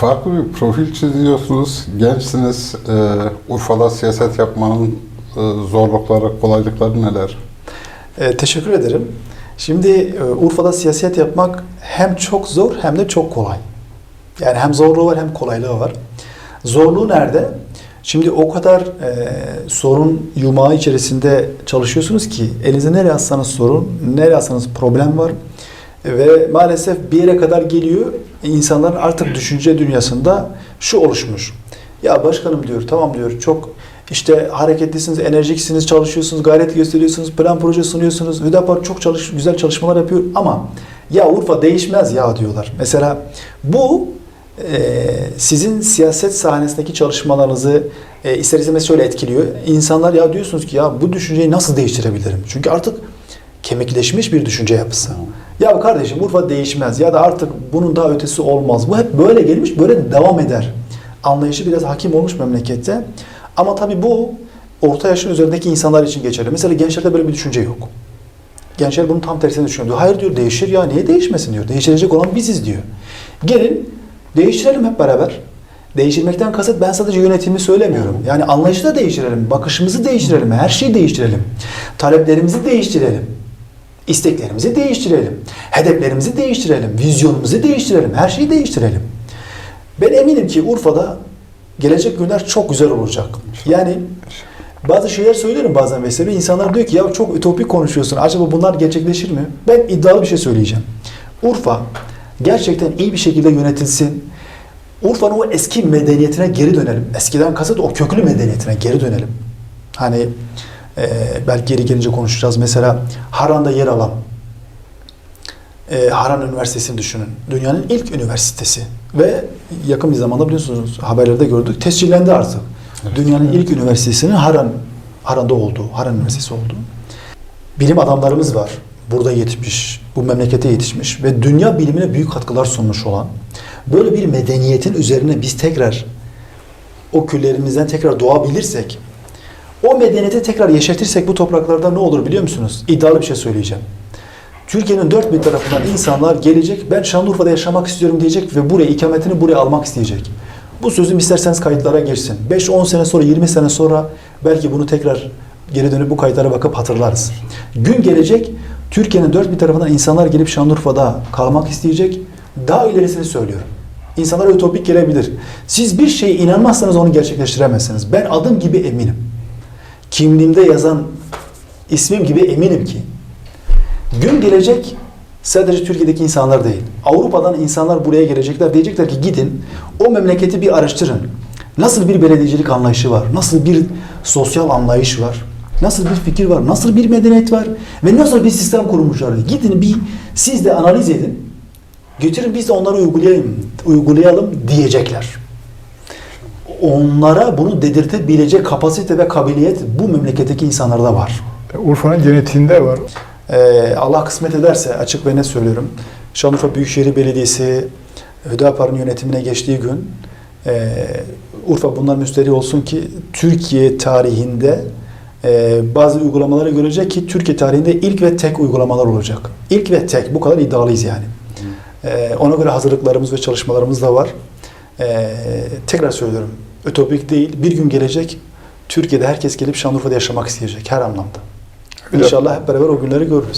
Farklı bir profil çiziyorsunuz. Gençsiniz. Ee, Urfa'da siyaset yapmanın e, zorlukları, kolaylıkları neler? E, teşekkür ederim. Şimdi e, Urfa'da siyaset yapmak hem çok zor hem de çok kolay. Yani hem zorluğu var hem kolaylığı var. Zorluğu nerede? Şimdi o kadar e, sorun yumağı içerisinde çalışıyorsunuz ki elinize nereye atsanız sorun, nereye atsanız problem var. Ve maalesef bir yere kadar geliyor. İnsanların artık düşünce dünyasında şu oluşmuş. Ya başkanım diyor, tamam diyor, çok işte hareketlisiniz, enerjiksiniz, çalışıyorsunuz, gayret gösteriyorsunuz, plan proje sunuyorsunuz. Hüdapar çok çalış, güzel çalışmalar yapıyor ama ya Urfa değişmez ya diyorlar. Mesela bu e, sizin siyaset sahnesindeki çalışmalarınızı e, ister istemez şöyle etkiliyor. İnsanlar ya diyorsunuz ki ya bu düşünceyi nasıl değiştirebilirim? Çünkü artık kemikleşmiş bir düşünce yapısı. Ya kardeşim Urfa değişmez ya da artık bunun daha ötesi olmaz. Bu hep böyle gelmiş, böyle devam eder. Anlayışı biraz hakim olmuş memlekette. Ama tabii bu orta yaşın üzerindeki insanlar için geçerli. Mesela gençlerde böyle bir düşünce yok. Gençler bunun tam tersini düşünüyor. Diyor, Hayır diyor değişir ya niye değişmesin diyor. Değiştirecek olan biziz diyor. Gelin değiştirelim hep beraber. Değiştirmekten kasıt ben sadece yönetimi söylemiyorum. Yani anlayışı da değiştirelim, bakışımızı değiştirelim, her şeyi değiştirelim. Taleplerimizi değiştirelim. İsteklerimizi değiştirelim. Hedeflerimizi değiştirelim. Vizyonumuzu değiştirelim. Her şeyi değiştirelim. Ben eminim ki Urfa'da gelecek günler çok güzel olacak. Yani bazı şeyler söylerim bazen mesela insanlar diyor ki ya çok ütopik konuşuyorsun. Acaba bunlar gerçekleşir mi? Ben iddialı bir şey söyleyeceğim. Urfa gerçekten iyi bir şekilde yönetilsin. Urfa'nın o eski medeniyetine geri dönelim. Eskiden kasıt o köklü medeniyetine geri dönelim. Hani e, belki geri gelince konuşacağız. Mesela Haran'da yer alan e, Haran Üniversitesi'ni düşünün. Dünyanın ilk üniversitesi. Ve yakın bir zamanda biliyorsunuz haberlerde gördük. Tescillendi artık. Dünyanın ilk üniversitesinin Haran Haran'da olduğu, Haran Üniversitesi olduğu. Bilim adamlarımız var. Burada yetişmiş, bu memlekete yetişmiş ve dünya bilimine büyük katkılar sunmuş olan böyle bir medeniyetin üzerine biz tekrar o küllerimizden tekrar doğabilirsek o medeniyeti tekrar yeşertirsek bu topraklarda ne olur biliyor musunuz? İddialı bir şey söyleyeceğim. Türkiye'nin dört bir tarafından insanlar gelecek, ben Şanlıurfa'da yaşamak istiyorum diyecek ve buraya ikametini buraya almak isteyecek. Bu sözüm isterseniz kayıtlara geçsin. 5-10 sene sonra, 20 sene sonra belki bunu tekrar geri dönüp bu kayıtlara bakıp hatırlarız. Gün gelecek, Türkiye'nin dört bir tarafından insanlar gelip Şanlıurfa'da kalmak isteyecek. Daha ilerisini söylüyorum. İnsanlara ütopik gelebilir. Siz bir şeye inanmazsanız onu gerçekleştiremezsiniz. Ben adım gibi eminim. Kimliğimde yazan ismim gibi eminim ki Gün gelecek sadece Türkiye'deki insanlar değil. Avrupa'dan insanlar buraya gelecekler. Diyecekler ki gidin o memleketi bir araştırın. Nasıl bir belediyecilik anlayışı var? Nasıl bir sosyal anlayış var? Nasıl bir fikir var? Nasıl bir medeniyet var? Ve nasıl bir sistem kurmuşlar? Gidin bir siz de analiz edin. Götürün biz de onları uygulayalım, uygulayalım diyecekler. Onlara bunu dedirtebilecek kapasite ve kabiliyet bu memleketteki insanlarda var. Urfa'nın genetiğinde var. Ee, Allah kısmet ederse açık ve net söylüyorum. Şanlıurfa Büyükşehir Belediyesi Hüdapar'ın yönetimine geçtiği gün e, Urfa bundan müsteri olsun ki Türkiye tarihinde e, bazı uygulamaları görecek ki Türkiye tarihinde ilk ve tek uygulamalar olacak. İlk ve tek. Bu kadar iddialıyız yani. E, ona göre hazırlıklarımız ve çalışmalarımız da var. E, tekrar söylüyorum. Ütopik değil. Bir gün gelecek Türkiye'de herkes gelip Şanlıurfa'da yaşamak isteyecek her anlamda. İnşallah hep beraber o günleri görürüz.